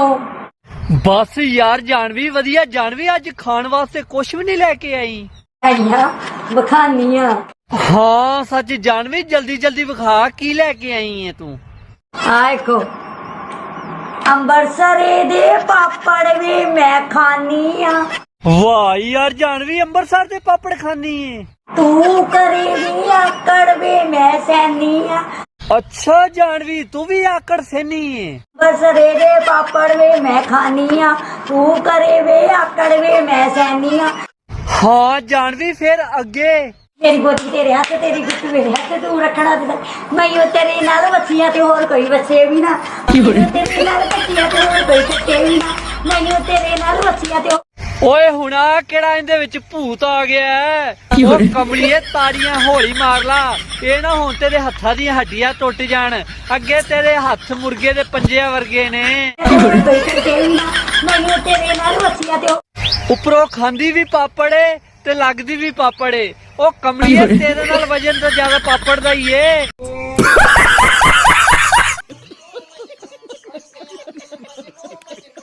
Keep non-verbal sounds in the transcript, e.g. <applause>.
ਹੋ ਬਸ ਯਾਰ ਜਾਨਵੀ ਵਧੀਆ ਜਾਨਵੀ ਅੱਜ ਖਾਣ ਵਾਸਤੇ ਕੁਝ ਵੀ ਨਹੀਂ ਲੈ ਕੇ ਆਈ। ਆਈਆਂ ਬਖਾਨੀਆਂ ਹਾਂ ਸੱਚ ਜਾਨਵੀ ਜਲਦੀ ਜਲਦੀ ਵਿਖਾ ਕੀ ਲੈ ਕੇ ਆਈ ਹੈ ਤੂੰ? ਆਇਕੋ ਅੰਬਰਸਰੇ ਦੇ ਪਾਪੜ ਵੀ ਮੈਂ ਖਾਨੀ ਆ। ਵਾਹ ਯਾਰ ਜਾਨਵੀ ਅੰਮ੍ਰਿਤਸਰ ਦੇ ਪਾਪੜ ਖਾਨੀ ਏ। ਤੂੰ ਕਰੇਗੀ ਆਕੜ ਵੀ ਮੈਂ ਸੈਨੀ ਆ। ਅੱਛਾ ਜਾਨਵੀ ਤੂੰ ਵੀ ਆਕੜ ਸੈਨੀ ਏ। ਅੰਬਰਸਰੇ ਦੇ ਪਾਪੜ ਵੀ ਮੈਂ ਖਾਨੀ ਆ। ਤੂੰ ਕਰੇ ਵੇ ਆਕੜ ਵੀ ਮੈਂ ਸੈਨੀ ਆ। ਹਾਂ ਜਾਨਵੀ ਫਿਰ ਅੱਗੇ। ਮੇਰੀ ਗੋਦੀ ਤੇਰੇ ਹੱਥ ਤੇਰੀ ਗੁੱਤ ਮੇਰੇ ਹੱਥ ਤੂੰ ਰੱਖਣਾ ਤੇ ਮੈਂ ਉਹ ਤੇਰੇ ਨਾਲ ਬੱਚੀਆਂ ਤੇ ਹੋਰ ਕੋਈ ਬੱਚੇ ਵੀ ਨਾ। ਤੇਰੇ ਨਾਲ ਬੱਚੀਆਂ ਤੇ ਹੋਰ ਕੋਈ ਬੱਚੇ ਵੀ ਨਾ। ਮੈਨੂੰ ਤੇਰੇ ਨਾਲ ਬੱਚੀਆਂ ਤੇ ਓਏ ਹੁਣ ਆ ਕਿਹੜਾ ਇਹਦੇ ਵਿੱਚ ਭੂਤ ਆ ਗਿਆ ਹੈ? ਉਹ ਕਮਲੀਏ ਤਾੜੀਆਂ ਹੌਲੀ ਮਾਰ ਲਾ। ਇਹ ਨਾ ਹੁਣ ਤੇਰੇ ਹੱਥਾਂ ਦੀਆਂ ਹੱਡੀਆਂ ਟੁੱਟ ਜਾਣ। ਅੱਗੇ ਤੇਰੇ ਹੱਥ ਮੁਰਗੇ ਦੇ ਪੰਜਿਆਂ ਵਰਗੇ ਨੇ। ਮੈਨੂੰ ਤੇਰੇ ਨਾਲ ਬੱਚੀਆਂ ਤੇ ਹੋਰ- ਉੱਪਰੋਂ ਖਾਂਦੀ ਵੀ ਪਾਪੜ ਏ ਤੇ ਲੱਗਦੀ ਵੀ ਪਾਪੜ। ਏ ਉਹ ਕਮਲੀਏ ਤੇਰੇ ਨਾਲ ਵਜਨ ਤੋਂ ਜ਼ਿਆਦਾ ਪਾਪੜ ਦਾ ਹੀ ਏ। <laughs>